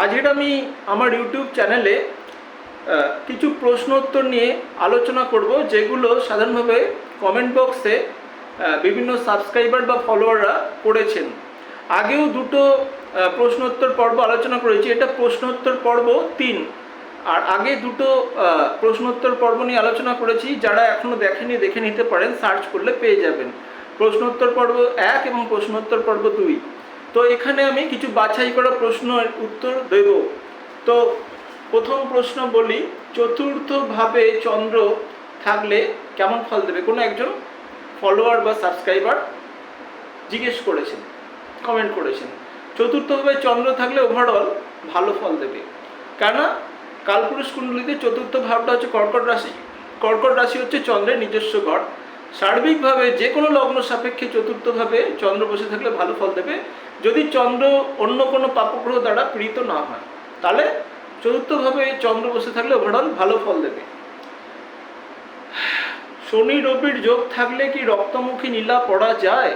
আজকের আমি আমার ইউটিউব চ্যানেলে কিছু প্রশ্ন উত্তর নিয়ে আলোচনা করব, যেগুলো সাধারণভাবে কমেন্ট বক্সে বিভিন্ন সাবস্ক্রাইবার বা ফলোয়াররা করেছেন। আগেও দুটো প্রশ্নোত্তর পর্ব আলোচনা করেছি, এটা প্রশ্নোত্তর পর্ব তিন। আর আগে দুটো প্রশ্নোত্তর পর্ব নিয়ে আলোচনা করেছি, যারা এখনও দেখেনি, দেখে নিতে পারেন সার্চ করলে পেয়ে যাবেন। প্রশ্নোত্তর পর্ব এক এবং প্রশ্নোত্তর পর্ব দুই। তো এখানে আমি কিছু বাছাই করা প্রশ্নের উত্তর দেব। তো প্রথম প্রশ্ন বলি, চতুর্থভাবে চন্দ্র থাকলে কেমন ফল দেবে? কোনো একজন ফলোয়ার বা সাবস্ক্রাইবার জিজ্ঞেস করেছেন কমেন্ট করেছেন। চতুর্থভাবে চন্দ্র থাকলে ওভারঅল ভালো ফল দেবে। কেননা কালপুরুষ কুণ্ডলিতে চতুর্থ ভাবটা হচ্ছে কর্কট রাশি। কর্কট রাশি হচ্ছে চন্দ্রের নিজস্ব ঘর। সার্বিকভাবে যে কোনো লগ্ন সাপেক্ষে চতুর্থভাবে চন্দ্র বসে থাকলে ভালো ফল দেবে। যদি চন্দ্র অন্য কোনো পাপগ্রহ দ্বারা পীড়িত না হয়, তাহলে চতুর্থভাবে চন্দ্র বসে থাকলে ওভারঅল ভালো ফল দেবে। শনি রবির যোগ থাকলে কি রক্তমুখী নীলা পড়া যায়?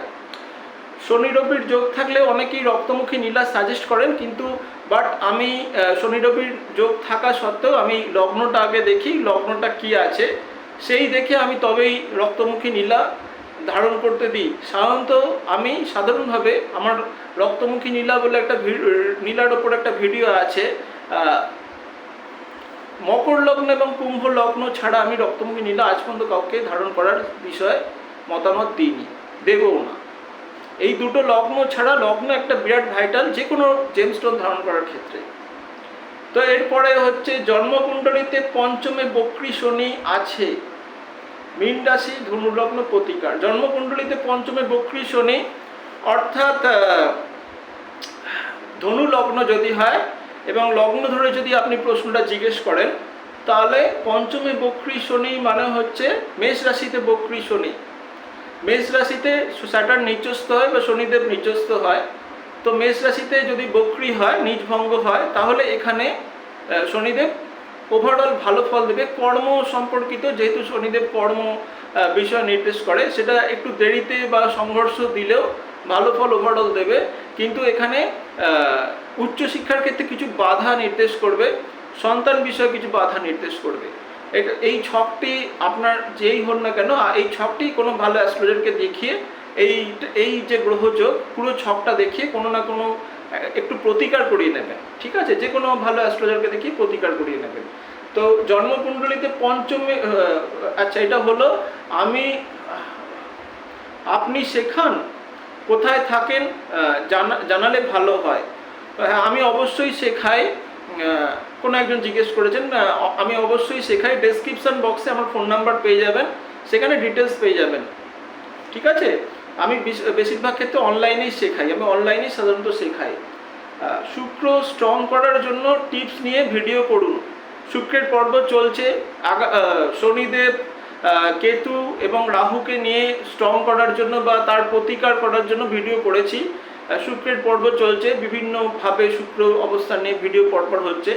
শনি রবির যোগ থাকলে অনেকেই রক্তমুখী নীলা সাজেস্ট করেন, কিন্তু বাট আমি শনি রবির যোগ থাকা সত্ত্বেও আমি লগ্নটা আগে দেখি, লগ্নটা কি আছে? সেই দেখে আমি তবেই রক্তমুখী নীলা ধারণ করতে দিই। সাধারণত আমি সাধারণভাবে আমার রক্তমুখী নীলা বলে একটা নীলার ওপর একটা ভিডিও আছে মকর লগ্ন এবং কুম্ভ লগ্ন ছাড়া আমি রক্তমুখী নীলা আজ পর্যন্ত কাউকে ধারণ করার বিষয়ে মতামত দিইনি, দেবও না। এই দুটো লগ্ন ছাড়া লগ্ন একটা বিরাট ভাইটাল যে কোনো জেমস্টোন ধারণ করার ক্ষেত্রে। তো এরপরে হচ্ছে জন্মকুণ্ডলিতে পঞ্চমে বক্রী শনি আছে। মীন রাশি ধনুলগ্ন প্রতিকার। জন্মকুণ্ডলিতে পঞ্চমে বক্রী শনি, অর্থাৎ ধনুলগ্ন যদি হয় এবং লগ্ন ধরে যদি আপনি প্রশ্নটা জিজ্ঞেস করেন, তাহলে পঞ্চমে বক্রী শনি মানে হচ্ছে মেষ রাশিতে বক্রী শনি। মেষ রাশিতে স্যাটার্ন নিচস্থ হয় বা শনিদেব নিচস্থ হয়। তো মেষ রাশিতে যদি বক্রি হয় নিজভঙ্গ হয়, তাহলে এখানে শনিদেব ওভারঅল ভালো ফল দেবে। কর্ম সম্পর্কিত যেহেতু শনিদেব কর্ম বিষয় নির্দেশ করে, সেটা একটু দেরিতে বা সংঘর্ষ দিলেও ভালো ফল ওভারঅল দেবে। কিন্তু এখানে উচ্চশিক্ষার ক্ষেত্রে কিছু বাধা নির্দেশ করবে, সন্তান বিষয়ে কিছু বাধা নির্দেশ করবে। এই ছকটি আপনার যেই হন না কেন এই ছকটি কোনো ভালো অ্যাস্ট্রোলজারকে দেখিয়ে এই এই যে গ্রহযোগ, পুরো ছকটা দেখিয়ে কোনো না কোনো, একটু প্রতিকার করিয়ে নেবেন, ঠিক আছে? যে কোনো ভালো অ্যাস্ট্রোলজারকে দেখিয়ে প্রতিকার করিয়ে নেবেন। তো জন্মকুণ্ডলিতে পঞ্চমে আচ্ছা এটা হলো, আমি, আপনি শেখান কোথায় থাকেন জানা, জানালে ভালো হয়। হ্যাঁ আমি অবশ্যই শেখাই কোনো একজন জিজ্ঞেস করেছেন আমি অবশ্যই শেখাই ডেসক্রিপশন বক্সে আমার ফোন নাম্বার পেয়ে যাবেন, সেখানে ডিটেলস পেয়ে যাবেন, ঠিক আছে? আমি বেশ- বেশিরভাগ ক্ষেত্রে অনলাইনেই শেখাই, আমি অনলাইনেই সাধারণত শেখাই। শুক্র স্ট্রং করার জন্য টিপস নিয়ে ভিডিও করুন শুক্রের পর্ব চলছে শনিদেব কেতু এবং রাহুকে নিয়ে স্ট্রং করার জন্য বা তার প্রতিকার করার জন্য ভিডিও করেছি শুক্রের পর্ব চলছে, বিভিন্নভাবে শুক্র অবস্থান নিয়ে ভিডিও পরপর হচ্ছে।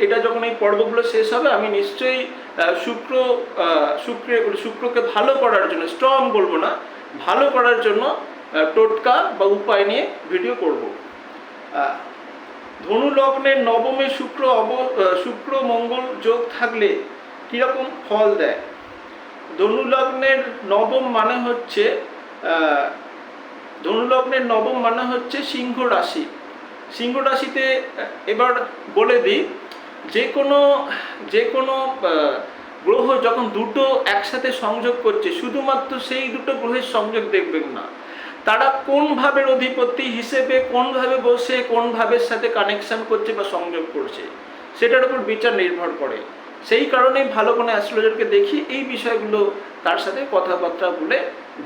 এটা যখন এই পর্বগুলো শেষ হবে, আমি নিশ্চয়ই শুক্র শুক্রে শুক্রকে ভালো করার জন্য স্ট্রং বলব না ভালো করার জন্য টোটকা বা উপায় নিয়ে ভিডিও করব। ধনু লগ্নের নবমে শুক্র অব শুক্র মঙ্গল যোগ থাকলে কীরকম ফল দেয়? ধনু লগ্নের নবম মানে হচ্ছে ধনু লগ্নের নবম মানে হচ্ছে সিংহ রাশি। সিংহ রাশিতে এবার বলে দিই, যে কোনো যে কোনো গ্রহ যখন দুটো একসাথে সংযোগ করছে, শুধুমাত্র সেই দুটো গ্রহের সংযোগ দেখবেন না। তারা কোন ভাবের অধিপতি হিসেবে কোনভাবে বসে, কোন ভাবের সাথে কানেকশন করছে বা সংযোগ করছে, সেটার উপর বিচার নির্ভর করে। সেই কারণেই ভালো কোনো অ্যাস্ট্রোলজারকে দেখি, এই বিষয়গুলো তার সাথে কথাবার্তা বলে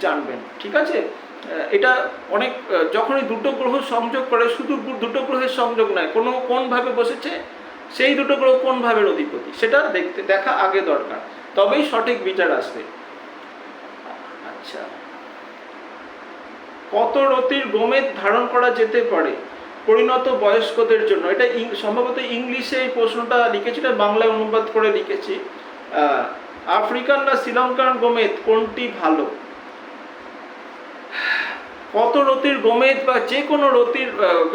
জানবেন। ঠিক আছে? এটা অনেক যখনই দুটো গ্রহ সংযোগ করে, শুধু দুটো গ্রহের সংযোগ নয়, কোনো কোনভাবে বসেছে সেই দুটো গ্রহ কোন ভাবের অধিপতি? সেটা দেখতে, দেখা আগে দরকার। তবেই সঠিক বিচার আসবে। আচ্ছা। কত রতির গোমেদ ধারণ করা যেতে পারে? পরিণত বয়স্কদের জন্য। এটা সম্ভবত ইংলিশে এই প্রশ্নটা লিখেছি, এটা বাংলায় অনুবাদ করে লিখেছি। আফ্রিকান না শ্রীলঙ্কান গোমেদ, কোনটি ভালো? কত রতির গোমেদ বা যে কোনো রতির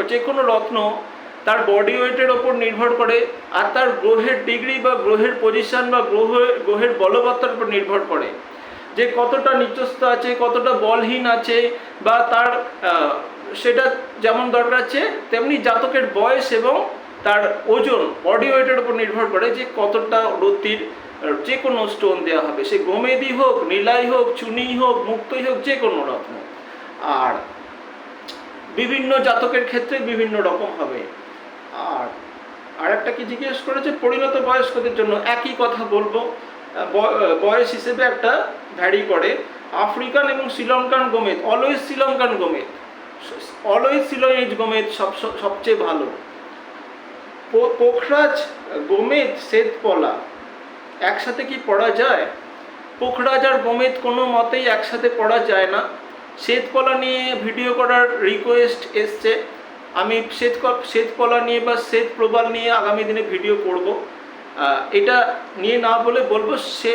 যে কোনো রত্ন তার বডি ওয়েটের ওপর নির্ভর করে আর তার গ্রহের ডিগ্রি বা গ্রহের পজিশন বা গ্রহ, গ্রহের বলবত্তার উপর নির্ভর করে। যে কতটা নিচস্থ আছে, কতটা বলহীন আছে বা তার সেটা যেমন দরকার আছে, তেমনি জাতকের বয়স এবং তার ওজন বডি ওয়েটের উপর নির্ভর করে যে কতটা রতির যে কোনো স্টোন দেওয়া হবে। সে গোমেদি হোক, নীলাই হোক, চুনি হোক, মুক্তই হোক, যে কোনো রকম আর বিভিন্ন জাতকের ক্ষেত্রে বিভিন্ন রকম হবে। আর আর একটা কি জিজ্ঞেস করেছে? পরিণত বয়স্কদের জন্য একই কথা বলব। বয়স হিসেবে একটা ভ্যারি করে। আফ্রিকান এবং শ্রীলঙ্কান গোমেদ অলওয়েজ শ্রীলঙ্কান গোমেদ অলওয়েজ শ্রীলঙ্কান গোমেদ সব সবচেয়ে ভালো। পোখরাজ গোমেদ শ্বেতপলা একসাথে কি পড়া যায়? পোখরাজ আর গোমেদ কোনো মতেই একসাথে পড়া যায় না। শ্বেতপলা নিয়ে ভিডিও করার রিকোয়েস্ট এসছে। আমি শ্বেত শ্বেতপলা নিয়ে বা শ্বেত প্রবাল নিয়ে আগামী দিনে ভিডিও করব। এটা নিয়ে না বলে বলব সে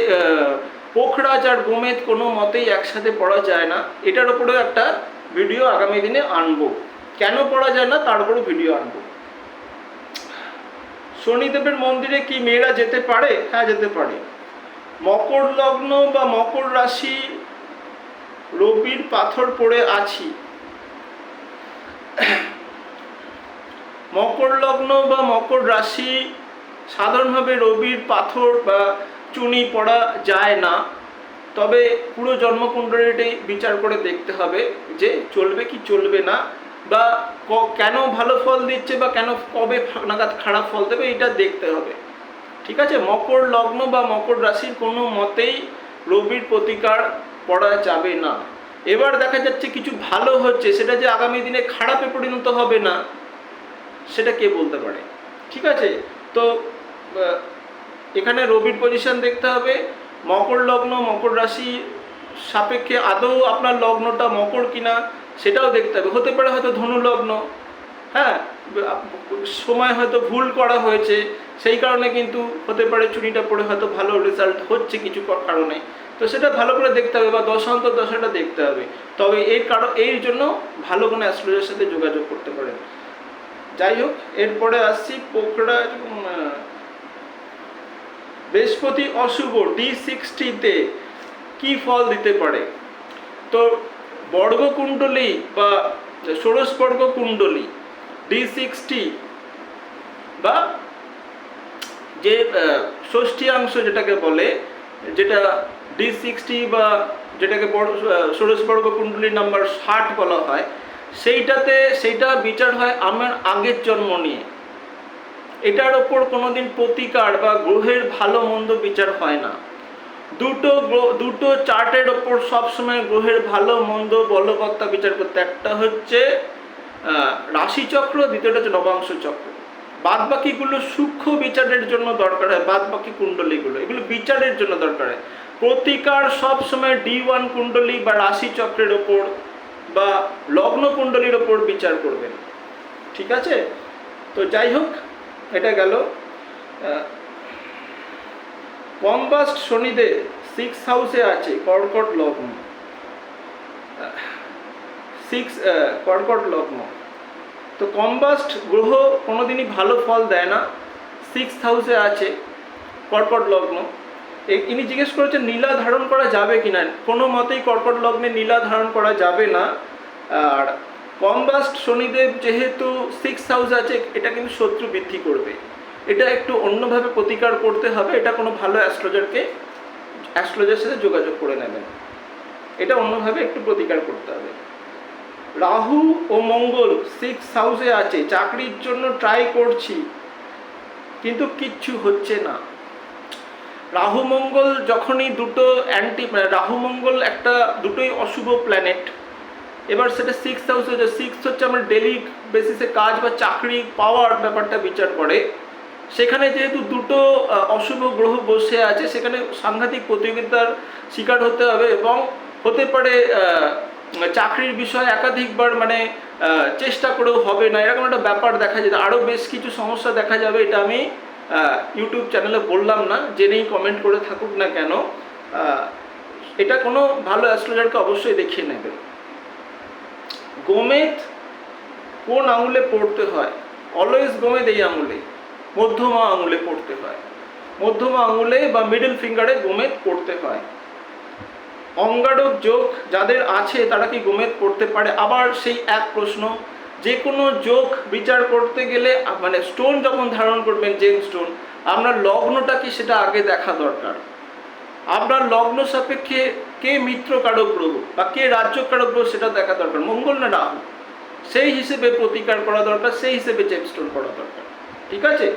পোখরাজ আর গোমেদ কোনো মতেই একসাথে পড়া যায় না। এটার উপরেও একটা ভিডিও আগামী দিনে আনব। কেন পড়া যায় না? তার উপরও ভিডিও আনব। শনিদেবের মন্দিরে কি মেয়েরা যেতে পারে? হ্যাঁ যেতে পারে। মকর লগ্ন বা মকর রাশি রবির পাথর পড়ে আছি। মকর লগ্ন বা মকর রাশি সাধারণভাবে রবির পাথর বা চুনি পড়া যায় না। তবে পুরো জন্মকুণ্ডলীটাই বিচার করে দেখতে হবে যে চলবে কি চলবে না বা কেন ভালো ফল দিচ্ছে বা কেন কবে নাগাদ খারাপ ফল দেবে এটা দেখতে হবে। ঠিক আছে? মকর লগ্ন বা মকর রাশির কোনো মতেই রবির প্রতিকার পড়া যাবে না। এবার দেখা যাচ্ছে কিছু ভালো হচ্ছে, সেটা যে আগামী দিনে খারাপে পরিণত হবে না। সেটা কে বলতে পারে? ঠিক আছে? তো এখানে রবির পজিশন দেখতে হবে। মকর লগ্ন, মকর রাশি সাপেক্ষে আদৌ আপনার লগ্নটা মকর কিনা সেটাও দেখতে হবে। হতে পারে হয়তো ধনু লগ্ন হ্যাঁ? সময় হয়তো ভুল করা হয়েছে, সেই কারণে কিন্তু হতে পারে চুরিটা পড়ে হয়তো ভালো রেজাল্ট হচ্ছে কিছু কারণে। তো সেটা ভালো করে দেখতে হবে বা দশান্তর দশাটা দেখতে হবে। তবে এর কারণ, এর জন্য ভালো কোনো অ্যাস্ট্রোলজার সাথে যোগাযোগ করতে পারেন। যাই হোক এরপরে আসছি পোখরা উম, বৃহস্পতি অশুভ ডি সিক্সটিতে কি ফল দিতে পারে? তো বর্গকুণ্ডলী বা ষোড়শবর্গ কুণ্ডলী ডি সিক্সটি বা যে ষষ্ঠীয়াংশ যেটাকে বলে যেটা ডি সিক্সটি বা যেটাকে ষোড়শবর্গ কুণ্ডলী নাম্বার ষাট বলা হয় সেইটাতে সেইটা বিচার হয় আমার আগের জন্ম নিয়ে। এটার ওপর কোনোদিন প্রতিকার বা গ্রহের ভালো মন্দ বিচার হয় না। দুটো দুটো চার্টের ওপর সবসময় গ্রহের ভালো, মন্দ, বলবত্তা বিচার করতে। একটা হচ্ছে রাশিচক্র, দ্বিতীয়টা হচ্ছে নবাংশ চক্র বাদ বাকিগুলো সূক্ষ্ম বিচারের জন্য দরকার হয় বাদ বাকি কুণ্ডলীগুলো। এগুলো বিচারের জন্য দরকার হয়। প্রতিকার সবসময় ডি ওয়ান কুণ্ডলী বা রাশিচক্রের ওপর বা লগ্ন কুণ্ডলীর ওপর বিচার করবেন। ঠিক আছে? তো যাই হোক, এটা গেল। কম্বাস্ট শনিদেব সিক্স হাউসে আছে কর্কট লগ্ন। সিক্স কর্কট লগ্ন। তো কম্বাস্ট গ্রহ কোনোদিনই ভালো ফল দেয় না। সিক্স হাউসে আছে কর্কট লগ্ন। ইনি জিজ্ঞেস করেছেন, নীলা ধারণ করা যাবে কি না কোনো মতেই কর্কট লগ্নে নীলা ধারণ করা যাবে না। আর কম্বাস্ট শনিদেব যেহেতু সিক্স হাউস আছে, এটা কিন্তু শত্রু বৃদ্ধি করবে। এটা একটু অন্যভাবে প্রতিকার করতে হবে। এটা কোনো ভালো অ্যাস্ট্রোলজারকে, অ্যাস্ট্রোলজার সাথে যোগাযোগ করে নেবেন। এটা অন্যভাবে একটু প্রতিকার করতে হবে। রাহু ও মঙ্গল সিক্স হাউসে আছে। চাকরির জন্য ট্রাই করছি, কিন্তু কিচ্ছু হচ্ছে না। রাহু মঙ্গল যখনই দুটো অ্যান্টি রাহু মঙ্গল একটা দুটোই অশুভ প্ল্যানেট এবার সেটা সিক্স হাউস হচ্ছে সিক্স হচ্ছে আমার ডেলি বেসিসে কাজ বা চাকরি পাওয়ার ব্যাপারটা বিচার করে। সেখানে যেহেতু দুটো অশুভ গ্রহ বসে আছে, সেখানে সাংঘাতিক প্রতিযোগিতার শিকার হতে হবে এবং হতে পারে চাকরির বিষয়ে একাধিকবার মানে চেষ্টা করেও হবে না। এরকম একটা ব্যাপার দেখা যেত আরও বেশ কিছু সমস্যা দেখা যাবে, এটা আমি ইউটিউব চ্যানেলে বললাম না, জেনেই কমেন্ট করে থাকুক না কেন এটা কোনো ভালো অ্যাস্ট্রোলজারকে অবশ্যই দেখিয়ে নেবে। গোমেদ কোন আঙুলে পড়তে হয়? অলওয়েজ গোমেদ এই আঙুলে, মধ্যমা আঙুলে পড়তে হয়। মধ্যমা আঙুলে বা মিডল ফিঙ্গারে গোমেদ পড়তে হয়। অঙ্গারক যোগ যাদের আছে, তারা কি গোমেদ পড়তে পারে? আবার সেই এক প্রশ্ন যে কোনো যোগ বিচার করতে গেলে মানে স্টোন যখন ধারণ করবেন জেম স্টোন আপনার লগ্নটা কি সেটা আগে দেখা দরকার। আপনার লগ্ন সাপেক্ষে কে মিত্র কারক গ্রহ বা কে রাজ্য কারক গ্রহ সেটা দেখা দরকার। মঙ্গল না রাহু? সেই হিসেবে প্রতিকার করা দরকার সেই হিসেবে জেমস্টোন করা দরকার। ঠিক আছে?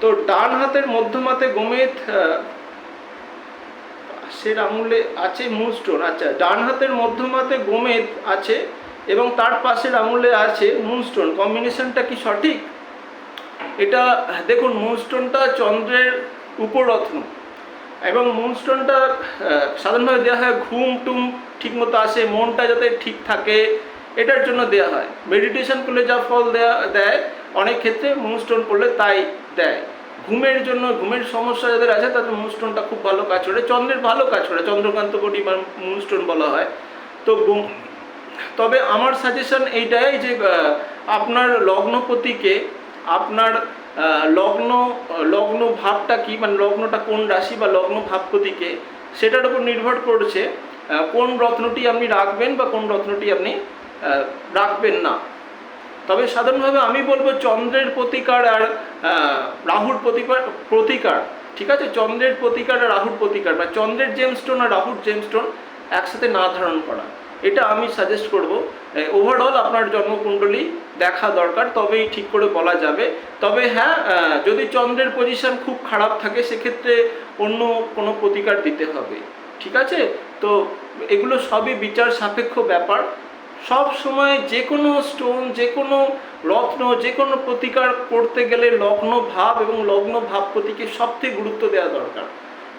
তো ডান হাতের মধ্যমাতে আহ, পাশের আঙুলে আছে মুনস্টোন আচ্ছা ডান হাতের মধ্যমাতে গোমেদ আছে এবং তার পাশের আঙুলে আছে মুনস্টোন কম্বিনেশনটা কি সঠিক? এটা, দেখুন মুনস্টোনটা চন্দ্রের উপরত্ন এবং মুনস্টোনটা সাধারণভাবে দেওয়া হয় ঘুম টুম, ঠিকমতো আসে, মনটা যাতে ঠিক থাকে, এটার জন্য দেওয়া হয়। মেডিটেশন করলে যা ফল দেয়া, দেয়, অনেক ক্ষেত্রে মুনস্টোন পড়লে তাই দেয়। ঘুমের জন্য, ঘুমের সমস্যা যাদের আছে, তাদের মুনস্টোনটা খুব ভালো কাজ করে। চন্দ্রের ভালো কাজ করে। চন্দ্রকান্ত কোটি বা মুনস্টোন বলা হয়। তো তবে আমার সাজেশন এইটাই যে আপনার লগ্নপতিকে আপনার লগ্ন লগ্ন ভাবটা কি মানে লগ্নটা কোন রাশি বা লগ্ন ভাবপতিকে সেটার উপর নির্ভর করছে কোন রত্নটি আপনি রাখবেন বা কোন রত্নটি আপনি রাখবেন না। তবে সাধারণভাবে আমি বলব চন্দ্রের প্রতিকার আর রাহুর প্রতিকার প্রতিকার, ঠিক আছে? চন্দ্রের প্রতিকার আর রাহুর প্রতিকার, বা চন্দ্রের জেমস্টোন আর রাহুর জেমস্টোন একসাথে না ধারণ করা। এটা আমি সাজেস্ট করব। ওভারঅল আপনার জন্মকুণ্ডলী দেখা দরকার, তবেই ঠিক করে বলা যাবে। তবে হ্যাঁ যদি চন্দ্রের পজিশন খুব খারাপ থাকে, সেক্ষেত্রে অন্য কোনো প্রতিকার দিতে হবে। ঠিক আছে? তো এগুলো সবই বিচার সাপেক্ষ ব্যাপার। সব সময় যে কোনো স্টোন যে কোনো রত্ন, যে কোনো প্রতিকার করতে গেলে লগ্ন ভাব এবং লগ্ন ভাবপতিকে সবথেকে গুরুত্ব দেওয়া দরকার।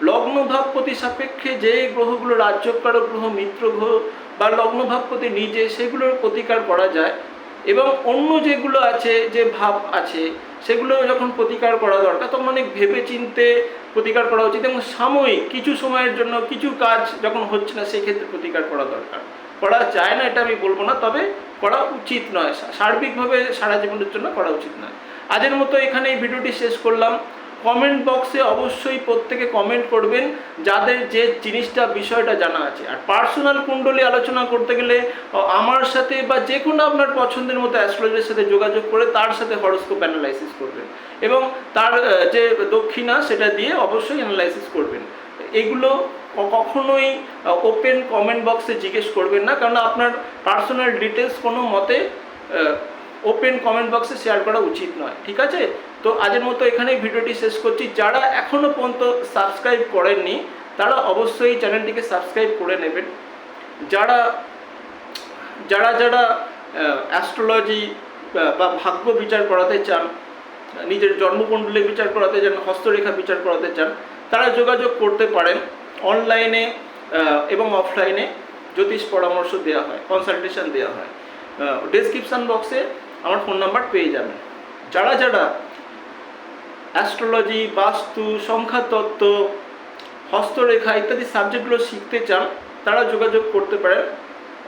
লগ্ন ভাবপতি সাপেক্ষে যে গ্রহগুলো রাজ্যকারক গ্রহ, মিত্র গ্রহ বা লগ্ন ভাবপতি নিজে, সেগুলোর প্রতিকার করা যায়। এবং অন্য যেগুলো আছে, যে ভাব আছে, সেগুলো যখন প্রতিকার করা দরকার, তখন অনেক ভেবে চিনতে প্রতিকার করা উচিত। এবং সাময়িক, কিছু সময়ের জন্য কিছু কাজ যখন হচ্ছে না, সেক্ষেত্রে প্রতিকার করা দরকার। করা যায় না, এটা আমি বলব না, তবে করা উচিত নয়। সার্বিকভাবে সারা জীবনের জন্য করা উচিত নয়। আজের মতো এখানে এই ভিডিওটি শেষ করলাম। কমেন্ট বক্সে অবশ্যই প্রত্যেকে কমেন্ট করবেন যাদের যে জিনিসটা, বিষয়টা জানা আছে। আর পার্সোনাল কুণ্ডলী আলোচনা করতে গেলে আমার সাথে বা যে কোনো আপনার পছন্দের মতো অ্যাস্ট্রোলজির সাথে যোগাযোগ করে তার সাথে হরস্কোপ অ্যানালাইসিস করবেন। এবং তার যে দক্ষিণা, সেটা দিয়ে অবশ্যই অ্যানালাইসিস করবেন। এগুলো কখনোই ওপেন কমেন্ট বক্সে জিজ্ঞেস করবেন না, কারণ আপনার পার্সোনাল ডিটেলস কোনো মতে ওপেন কমেন্ট বক্সে শেয়ার করা উচিত নয়। ঠিক আছে? তো আজের মতো এখানেই ভিডিওটি শেষ করছি। যারা এখনও পর্যন্ত সাবস্ক্রাইব করেননি, তারা অবশ্যই চ্যানেলটিকে সাবস্ক্রাইব করে নেবেন। যারা যারা যারা অ্যাস্ট্রোলজি বা ভাগ্য বিচার করাতে চান, নিজের জন্মকুণ্ডলী বিচার করাতে চান, হস্তরেখা বিচার করাতে চান, তারা যোগাযোগ করতে পারেন অনলাইনে এবং অফলাইনে জ্যোতিষ পরামর্শ দেওয়া হয় কনসালটেশন দেওয়া হয়। ডেসক্রিপশান বক্সে আমার ফোন নাম্বার পেয়ে যাবেন। যারা যারা অ্যাস্ট্রোলজি বাস্তু সংখ্যাতত্ত্ব হস্তরেখা ইত্যাদি সাবজেক্টগুলো শিখতে চান তারা যোগাযোগ করতে পারেন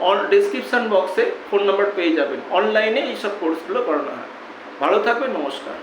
অন ডিসক্রিপশান বক্সে ফোন নাম্বার পেয়ে যাবেন অনলাইনে এইসব কোর্সগুলো করানো হয় ভালো থাকবে নমস্কার